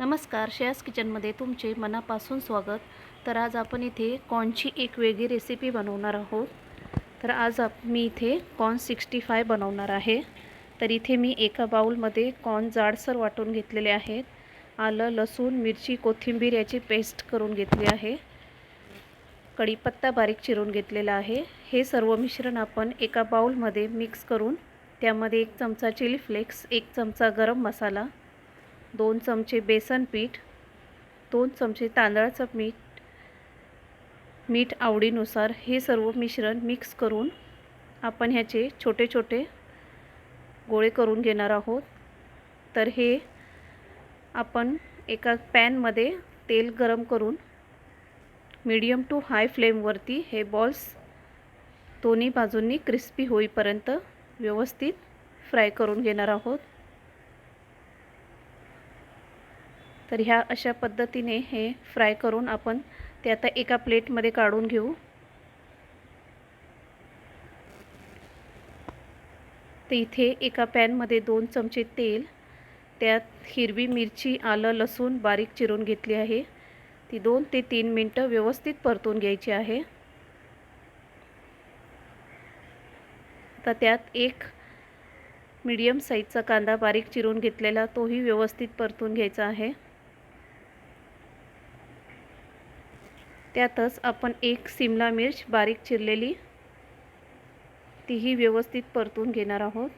नमस्कार श्रेयास किचनमध्ये तुमचे मनापासून स्वागत. तर आज आपण इथे कॉर्नची एक वेगळी रेसिपी बनवणार आहोत. तर आज आप मी इथे कॉर्न सिक्स्टी फाय बनवणार आहे. तर इथे मी एका बाऊलमध्ये कॉर्न जाडसर वाटून घेतलेले आहेत. आलं लसूण मिरची कोथिंबीर याची पेस्ट करून घेतली आहे. कढीपत्ता बारीक चिरून घेतलेला आहे. हे सर्व मिश्रण आपण एका बाऊलमध्ये मिक्स करून त्यामध्ये एक चमचा चिली फ्लेक्स एक चमचा गरम मसाला दोन चमचे बेसन पीठ दोन चमचे तांदळाचं मीठ मीठ आवडीनुसार हे सर्व मिश्रण मिक्स करून आपण ह्याचे छोटे छोटे गोळे करून घेणार आहोत. तर हे आपण एका पॅनमध्ये तेल गरम करून मीडियम टू हाय फ्लेमवरती हे बॉल्स दोन्ही बाजूंनी क्रिस्पी होईपर्यंत व्यवस्थित फ्राय करून घेणार आहोत. तर ह्या अशा पद्धतीने हे फ्राय करून आपण ते आता एका प्लेटमध्ये काढून घेऊ. तर इथे एका पॅनमध्ये दोन चमचे तेल त्यात हिरवी मिरची आलं लसूण बारीक चिरून घेतली आहे. ती दोन ते तीन मिनटं व्यवस्थित परतून घ्यायची आहे. आता त्यात एक मीडियम साईजचा कांदा बारीक चिरून घेतलेला तोही व्यवस्थित परतून घ्यायचा आहे. त्यातच आपण एक सिमला मिर्च बारीक चिरलेली तीही व्यवस्थित परतून घेणार आहोत.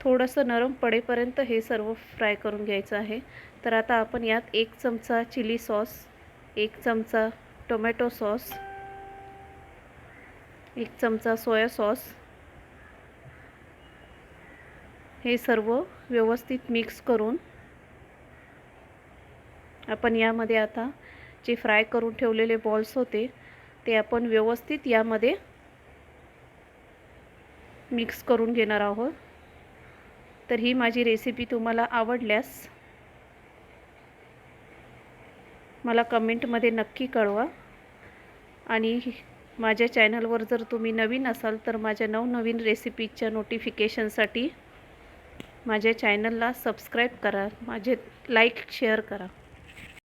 थोडंसं नरम पडेपर्यंत हे सर्व फ्राय करून घ्यायचं आहे. तर आता आपण यात एक चमचा चिली सॉस एक चमचा टोमॅटो सॉस एक चमचा सोया सॉस हे सर्व व्यवस्थित मिक्स करून आपण यामध्ये आता जे फ्राय करून ठेवलेले बॉल्स होते ते आपण व्यवस्थित यामध्ये मिक्स करून घेणार आहोत. तर ही माझी रेसिपी तुम्हाला आवडल्यास मला कमेंटमध्ये नक्की कळवा. आणि माझ्या चॅनलवर जर तुम्ही नवीन असाल तर माझ्या नवनवीन रेसिपीच्या नोटिफिकेशनसाठी माझ्या चॅनलला सबस्क्राईब करा माझे लाईक शेअर करा.